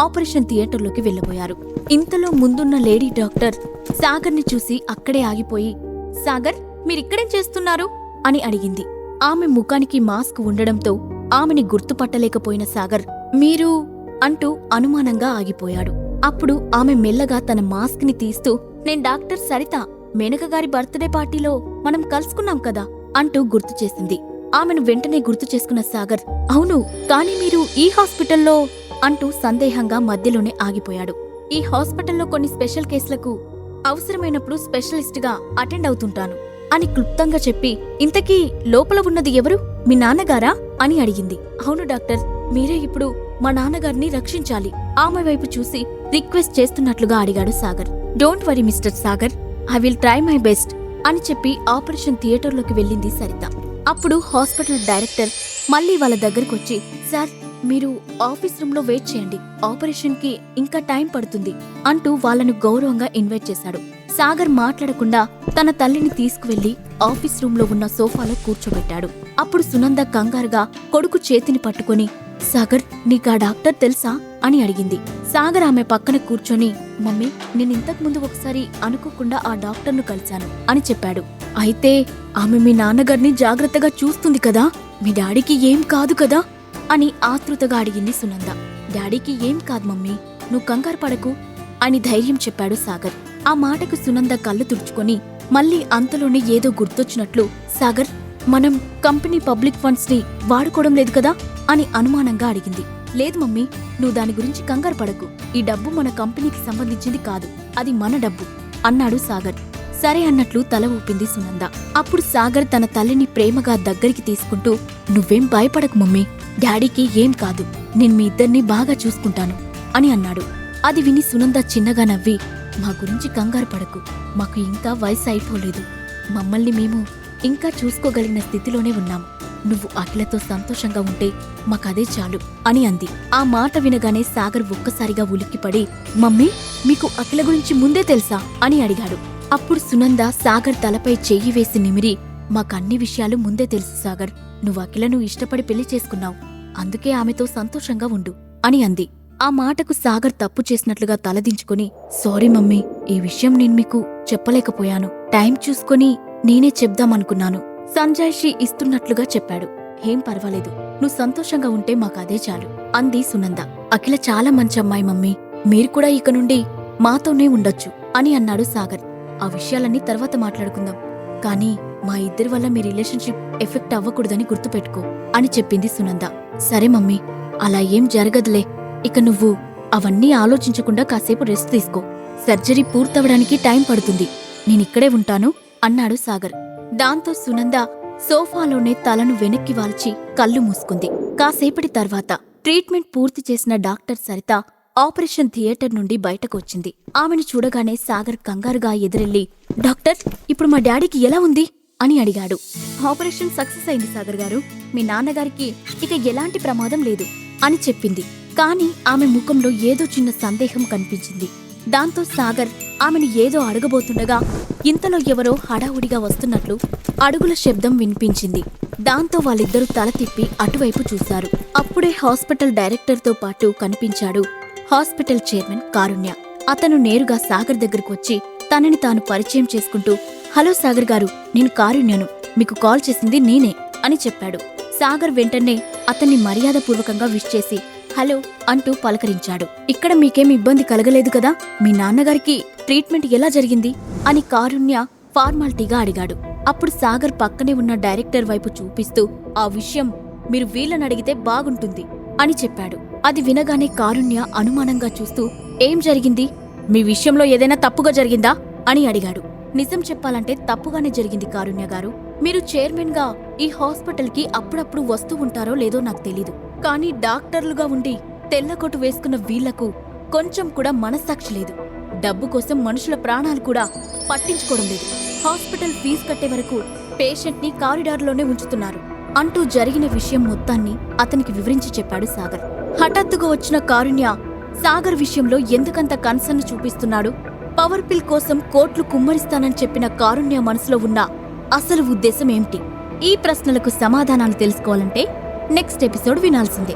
Operation థియేటర్లోకి వెళ్ళబోయారు. ఇంతలో ముందున్న లేడీ డాక్టర్ సాగర్ని చూసి అక్కడే ఆగిపోయి సాగర్ మీరిక్కడేం చేస్తున్నారు? అని అడిగింది. ఆమె ముఖానికి మాస్క్ ఉండడంతో ఆమెని గుర్తుపట్టలేకపోయిన సాగర్ మీరు అంటూ అనుమానంగా ఆగిపోయాడు. అప్పుడు ఆమె మెల్లగా తన మాస్క్ని తీస్తూ నేను డాక్టర్ సరిత మేనకగారి బర్త్డే పార్టీలో మనం కలుసుకున్నాం కదా అంటూ గుర్తు చేసింది. ఆమెను వెంటనే గుర్తు చేసుకున్న సాగర్ అవును కానీ మీరు ఈ హాస్పిటల్లో అంటూ సందేహంగా మధ్యలోనే ఆగిపోయాడు. ఈ హాస్పిటల్లో కొన్ని స్పెషల్ కేసులకు అవసరమైనప్పుడు స్పెషలిస్ట్గా అటెండ్ అవుతుంటాను అని క్లుప్తంగా చెప్పి ఇంతకీ లోపల ఉన్నది ఎవరు? మీ నాన్నగారా? అని అడిగింది. అవును డాక్టర్ మీరే ఇప్పుడు మా నాన్నగారిని రక్షించాలి. ఆమె వైపు చూసి రిక్వెస్ట్ చేస్తున్నట్లుగా అడిగాడు Sagar. Don't worry mister Sagar I will try my best అని చెప్పి ఆపరేషన్ థియేటర్లోకి వెళ్ళింది సరిత. అప్పుడు హాస్పిటల్ డైరెక్టర్ మళ్ళీ వాళ్ళ దగ్గరకు వచ్చి సార్ మీరు ఆఫీస్ రూమ్లో వెయిట్ చేయండి. ఆపరేషన్కి ఇంకా టైం పడుతుంది అంటూ వాళ్ళను గౌరవంగా ఇన్వైట్ చేశాడు. సాగర్ మాట్లాడకుండా తన తల్లిని తీసుకువెళ్ళి ఆఫీస్ రూమ్లో ఉన్న సోఫాలో కూర్చోబెట్టాడు. అప్పుడు సునంద కంగారుగా కొడుకు చేతిని పట్టుకొని సాగర్ నీకా డాక్టర్ తెలుసా? అని అడిగింది. సాగర్ ఆమె పక్కన కూర్చొని మమ్మీ నేను ఇంతకు ముందు ఒకసారి అనుకోకుండా ఆ డాక్టర్ను కలిశాను అని చెప్పాడు. అయితే ఆమె మీ నాన్నగారిని జాగ్రత్తగా చూస్తుంది కదా? మీ డాడీకి ఏం కాదు కదా? అని ఆతృతగా అడిగింది సునంద. డాడీకి ఏం కాదు మమ్మీ నువ్వు కంగారు పడకు అని ధైర్యం చెప్పాడు సాగర్. ఆ మాటకు సునంద కళ్ళు తుడుచుకొని మళ్ళీ అంతలోనే ఏదో గుర్తొచ్చినట్లు సాగర్ మనం కంపెనీ పబ్లిక్ ఫండ్స్ని వాడుకోవడం లేదు కదా? అని అనుమానంగా అడిగింది. లేదు మమ్మీ నువ్వు దాని గురించి కంగారు పడకు. ఈ డబ్బు మన కంపెనీకి సంబంధించింది కాదు. అది మన డబ్బు. అన్నాడు సాగర్. సరే అన్నట్లు తల ఊపింది సునంద. అప్పుడు సాగర్ తన తల్లిని ప్రేమగా దగ్గరికి తీసుకుంటూ నువ్వేం భయపడకు మమ్మీ. డాడీకి ఏం కాదు. నేను మీ ఇద్దరిని బాగా చూసుకుంటాను. అని అన్నాడు. అది విని సునంద చిన్నగా నవ్వి మా గురించి కంగారు పడకు. మాకు ఇంకా వయసు అయిపోలేదు. మమ్మల్ని మేము ఇంకా చూసుకోగలిగిన స్థితిలోనే ఉన్నాం. నువ్వు అఖిలతో సంతోషంగా ఉంటే మాకదే చాలు అని అంది. ఆ మాట వినగానే సాగర్ ఒక్కసారిగా ఉలిక్కిపడి మమ్మీ మీకు అఖిల గురించి ముందే తెలుసా? అని అడిగాడు. అప్పుడు సునంద సాగర్ తలపై చెయ్యి వేసి నిమిరి మాకన్ని విషయాలు ముందే తెలుసు సాగర్. నువ్వు అఖిలను ఇష్టపడి పెళ్ళి చేసుకున్నావు. అందుకే ఆమెతో సంతోషంగా ఉండు అని అంది. ఆ మాటకు సాగర్ తప్పు చేసినట్లుగా తలదించుకుని సారీ మమ్మీ ఈ విషయం నేను మీకు చెప్పలేకపోయాను. టైం చూసుకొని నేనే చెప్దామనుకున్నాను. సంజాయిషి ఇస్తున్నట్లుగా చెప్పాడు. ఏం పర్వాలేదు. నువ్వు సంతోషంగా ఉంటే మాకదే చాలు అంది సునంద. అఖిల చాలా మంచి అమ్మాయి మమ్మీ. మీరు కూడా ఇక నుండి మాతోనే ఉండొచ్చు అని అన్నాడు సాగర్. ఆ విషయాలన్నీ తర్వాత మాట్లాడుకుందాం. కానీ మా ఇద్దరి వల్ల మీ రిలేషన్షిప్ ఎఫెక్ట్ అవ్వకూడదని గుర్తుపెట్టుకో అని చెప్పింది సునంద. సరే మమ్మీ. అలా ఏం జరగదులే. ఇక నువ్వు అవన్నీ ఆలోచించకుండా కాసేపు రెస్ట్ తీసుకో. సర్జరీ పూర్తవడానికి టైం పడుతుంది. నేనిక్కడే ఉంటాను అన్నాడు సాగర్. దాంతో సునంద సోఫాలోనే తలను వెనక్కి వాల్చి కళ్ళు మూసుకుంది. కాసేపటి తర్వాత ట్రీట్మెంట్ పూర్తి చేసిన డాక్టర్ సరిత ఆపరేషన్ థియేటర్ నుండి బయటకు వచ్చింది ఆమెను చూడగానే సాగర్ కంగారుగా ఎదురెళ్ళి డాక్టర్ ఇప్పుడు మా డాడీకి ఎలా ఉంది? అని అడిగాడు. ఆపరేషన్ సక్సెస్ అయింది సాగర్ గారు. మీ నాన్నగారికి ఇక ఎలాంటి ప్రమాదం లేదు అని చెప్పింది. కాని ఆమె ముఖంలో ఏదో చిన్న సందేహం కనిపించింది. దాంతో సాగర్ ఆమెను ఏదో అడగబోతుండగా ఇంతలో ఎవరో హడావుడిగా వస్తున్నట్లు అడుగుల శబ్దం వినిపించింది. దాంతో వాళ్ళిద్దరూ తల తిప్పి అటువైపు చూశారు. అప్పుడే హాస్పిటల్ డైరెక్టర్తో పాటు కనిపించాడు హాస్పిటల్ చైర్మన్ కారుణ్య. అతను నేరుగా సాగర్ దగ్గరకు వచ్చి తనని తాను పరిచయం చేసుకుంటూ హలో సాగర్ గారు నేను కారుణ్యను. మీకు కాల్ చేసింది నేనే అని చెప్పాడు. సాగర్ వెంటనే అతన్ని మర్యాదపూర్వకంగా విష్ చేసి హలో అంటూ పలకరించాడు. ఇక్కడ మీకేం ఇబ్బంది కలగలేదు కదా? మీ నాన్నగారికి ట్రీట్మెంట్ ఎలా జరిగింది అని కారుణ్య ఫార్మాలిటీగా అడిగాడు. అప్పుడు సాగర్ పక్కనే ఉన్న డైరెక్టర్ వైపు చూపిస్తూ ఆ విషయం మీరు వీళ్ళని అడిగితే బాగుంటుంది అని చెప్పాడు. అది వినగానే కారుణ్య అనుమానంగా చూస్తూ ఏం జరిగింది? మీ విషయంలో ఏదైనా తప్పుగా జరిగిందా? అని అడిగాడు. నిజం చెప్పాలంటే తప్పుగానే జరిగింది కారుణ్య గారు. మీరు చైర్మన్గా ఈ హాస్పిటల్కి అప్పుడప్పుడు వస్తూ ఉంటారో లేదో నాకు తెలీదు. కానీ డాక్టర్లుగా ఉండి తెల్లకొట్టు వేసుకున్న వీళ్ళకు కొంచెం కూడా మనస్సాక్షి లేదు. డబ్బు కోసం మనుషుల ప్రాణాలు కూడా పట్టించుకోవడం లేదు. హాస్పిటల్ ఫీజు కట్టే వరకు పేషెంట్ని కారిడార్లోనే ఉంచుతున్నారు. అంటూ జరిగిన విషయం మొత్తాన్ని అతనికి వివరించి చెప్పాడు సాగర్. హఠాత్తుగా వచ్చిన కారుణ్య సాగర్ విషయంలో ఎందుకంత కన్సర్న్ చూపిస్తున్నాడు? పవర్ పిల్ కోసం కోట్లు కుమ్మరిస్తానని చెప్పిన కారుణ్య మనసులో ఉన్న అసలు ఉద్దేశం ఏమిటి? ఈ ప్రశ్నలకు సమాధానాలు తెలుసుకోవాలంటే నెక్స్ట్ ఎపిసోడ్ వినాల్సిందే.